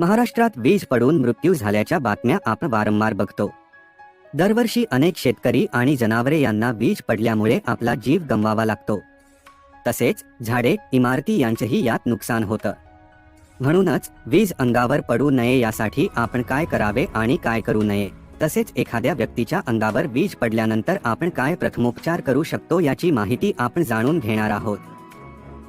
महाराष्ट्रात वीज पडून मृत्यू झाल्याच्या बातम्या आपण वारंवार बघतो. दरवर्षी अनेक शेतकरी आणि जनावरे यांना वीज पडल्यामुळे आपला जीव गमवावा लागतो. तसेच झाडे इमारती यांचेही यात नुकसान होतं. म्हणूनच वीज अंगावर पडू नये यासाठी आपण काय करावे आणि काय करू नये? तसेच एखाद्या व्यक्तीच्या अंगावर वीज पडल्यानंतर आपण काय प्रथमोपचार करू शकतो याची माहिती आपण जाणून घेणार आहोत.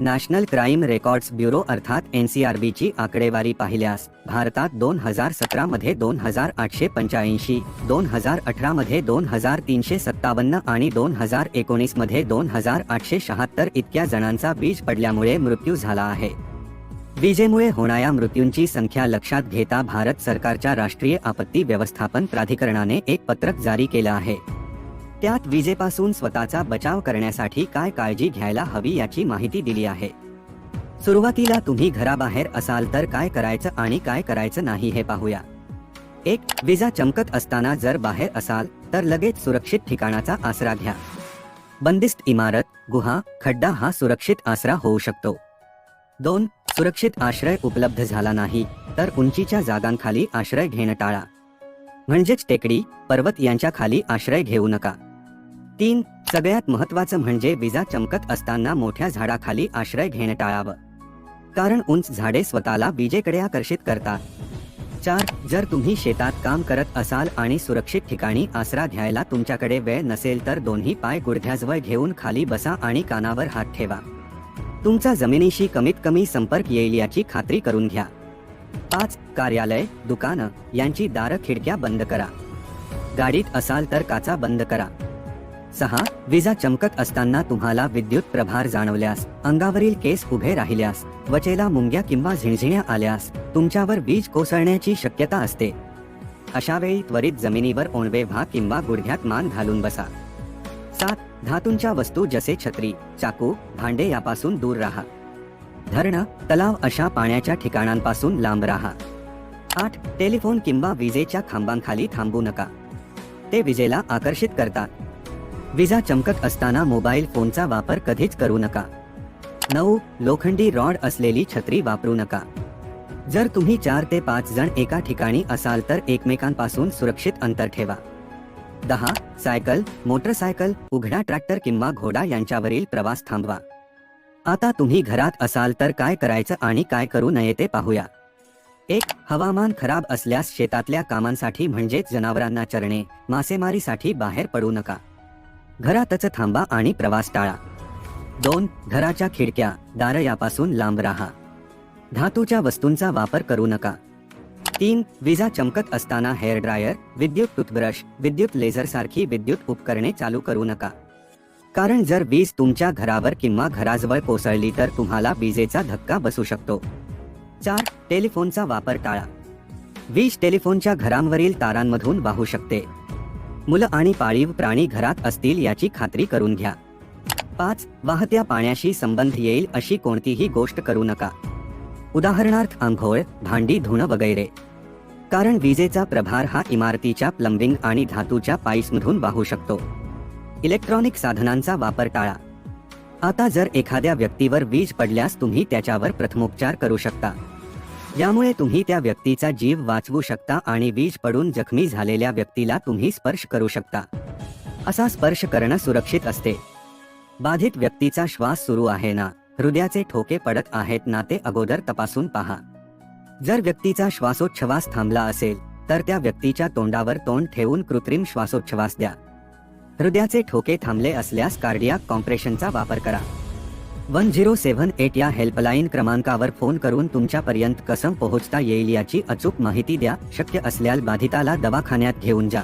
नॅशनल क्राईम रेकॉर्ड्स ब्युरो अर्थात एन सी आर बीची आकडेवारी पाहिल्यास भारतात दोन हजार सतरामध्ये दोन हजार आठशे पंच्याऐंशी दोन हजार अठरामध्ये दोन हजार तीनशे सत्तावन्न आणि दोन हजार एकोणीसमध्ये दोन हजार आठशे शहात्तर इतक्या जणांचा वीज पडल्यामुळे मृत्यू झाला आहे. विजेमुळे होणाऱ्या मृत्यूंची संख्या लक्षात घेता भारत सरकारच्या राष्ट्रीय आपत्ती व्यवस्थापन प्राधिकरणाने एक पत्रक जारी केलं आहे. त्यात विजेपासून स्वतःचा बचाव करण्यासाठी काय काळजी घ्यायला हवी याची माहिती दिली आहे. सुरुवातीला तुम्ही घराबाहेर असाल तर काय करायचं आणि काय करायचं नाही हे पाहूया. एक विजा चमकत असताना जर बाहेर असाल तर लगेच सुरक्षित ठिकाणाचा आसरा घ्या. बंदिस्त इमारत गुहा खड्डा हा सुरक्षित आसरा होऊ शकतो. दोन सुरक्षित आश्रय उपलब्ध झाला नाही तर उंचीच्या जागांखाली आश्रय घेणं टाळा. म्हणजेच टेकडी पर्वत यांच्या खाली आश्रय घेऊ नका. तीन सगळ्यात महत्वाचं म्हणजे विजा चमकत असताना मोठ्या झाडाखाली आश्रय घेणं टाळावं. कारण उंच झाडे स्वतःला विजेकडे आकर्षित करतात. चार जर तुम्ही शेतात काम करत असाल आणि सुरक्षित ठिकाणी आसरा घ्यायला तुमच्याकडे वेळ नसेल तर दोन्ही पाय गुडघ्याजवळ घेऊन खाली बसा आणि कानावर हात ठेवा. तुमचा जमिनीशी कमीत कमी संपर्क येईल याची खात्री करून घ्या. पाच कार्यालय दुकानं यांची दारं खिडक्या बंद करा. गाडीत असाल तर काचा बंद करा. सहा विजा चमकत असताना तुम्हाला विद्युत प्रभार जाणवल्यास अंगावरील केस उभे राहिल्यास त्वचेला मुंग्या किंवा झिणझिण्या आल्यास तुमच्यावर वीज कोसळण्याची शक्यता असते. अशा वेळी त्वरित जमिनीवर ओणवे व्हा किंवा गुडघ्यात मान घालून बसा. सात धातूंच्या वस्तू जसे छत्री चाकू भांडे यापासून दूर राहा. धरण तलाव अशा पाण्याच्या ठिकाणांपासून लांब राहा. आठ टेलिफोन किंवा विजेच्या खांबांखाली थांबू नका. ते विजेला आकर्षित करतात. विजा चमकत असताना मोबाईल फोनचा वापर कधीच करू नका. नऊ लोखंडी रॉड असलेली छत्री वापरू नका. जर तुम्ही चार ते पाच जण एका ठिकाणी असाल तर एकमेकांपासून सुरक्षित अंतर ठेवा. दहा सायकल मोटरसायकल उघडा ट्रॅक्टर किंवा घोडा यांच्यावरील प्रवास थांबवा. आता तुम्ही घरात असाल तर काय करायचं आणि काय करू नये ते पाहूया. एक हवामान खराब असल्यास शेतातल्या कामांसाठी म्हणजेच जनावरांना चरणे मासेमारीसाठी बाहेर पडू नका. घरातच थांबा आणि प्रवास टाळा. दोन घराच्या खिडक्या दार यापासून लांब राहा. धातूच्या वस्तूंचा वापर करू नका. तीन विजा चमकत असताना हेअर ड्रायर विद्युत टूथब्रश विद्युत लेझर सारखी विद्युत उपकरणे चालू करू नका. कारण जर वीज तुमच्या घरावर किंवा घराजवळ कोसळली तर तुम्हाला विजेचा धक्का बसू शकतो. चार टेलिफोनचा वापर टाळा. वीज टेलिफोनच्या घरांवरील तारांमधून वाहू शकते. मुलं आणि पाळीव प्राणी घरात असतील याची खात्री करून घ्या. पाच वाहत्या पाण्याशी संबंध येईल अशी कोणतीही गोष्ट करू नका. उदाहरणार्थ आंघोळ भांडी धुणं वगैरे. कारण विजेचा प्रभार हा इमारतीच्या प्लंबिंग आणि धातूच्या पाईप्समधून वाहू शकतो. इलेक्ट्रॉनिक साधनांचा वापर टाळा. आता जर एखाद्या व्यक्तीवर वीज पडल्यास तुम्ही त्याच्यावर प्रथमोपचार करू शकता. यामुळे तुम्ही त्या व्यक्तीचा जीव वाचवू शकता आणि वीज पडून जखमी झालेल्या व्यक्तीला तुम्ही स्पर्श करू शकता. असा स्पर्श करणं सुरक्षित असते. बाधित व्यक्तीचा श्वास सुरू आहे ना? हृदयाचे ठोके पडत आहेत ना ते अगोदर तपासून पहा. जर व्यक्तीचा श्वासोच्छवास थांबला असेल तर त्या व्यक्तीच्या तोंडावर तोंड ठेवून कृत्रिम श्वासोच्छवास द्या. हृदयाचे ठोके थांबले असल्यास कार्डियाक कॉम्प्रेशनचा वापर करा. वन झिरो सेव्हन एट या हेल्पलाईन क्रमांकावर फोन करून तुमच्यापर्यंत कसं पोहोचता येईल याची अचूक माहिती द्या शक्य असल्यास बाधिताला दवाखान्यात घेऊन जा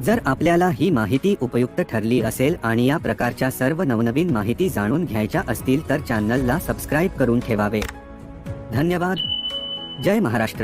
जर आपल्याला ही माहिती उपयुक्त ठरली असेल आणि या प्रकारच्या सर्व नवनवीन माहिती जाणून घ्यायच्या असतील तर चॅनलला सबस्क्राईब करून ठेवावे धन्यवाद जय महाराष्ट्र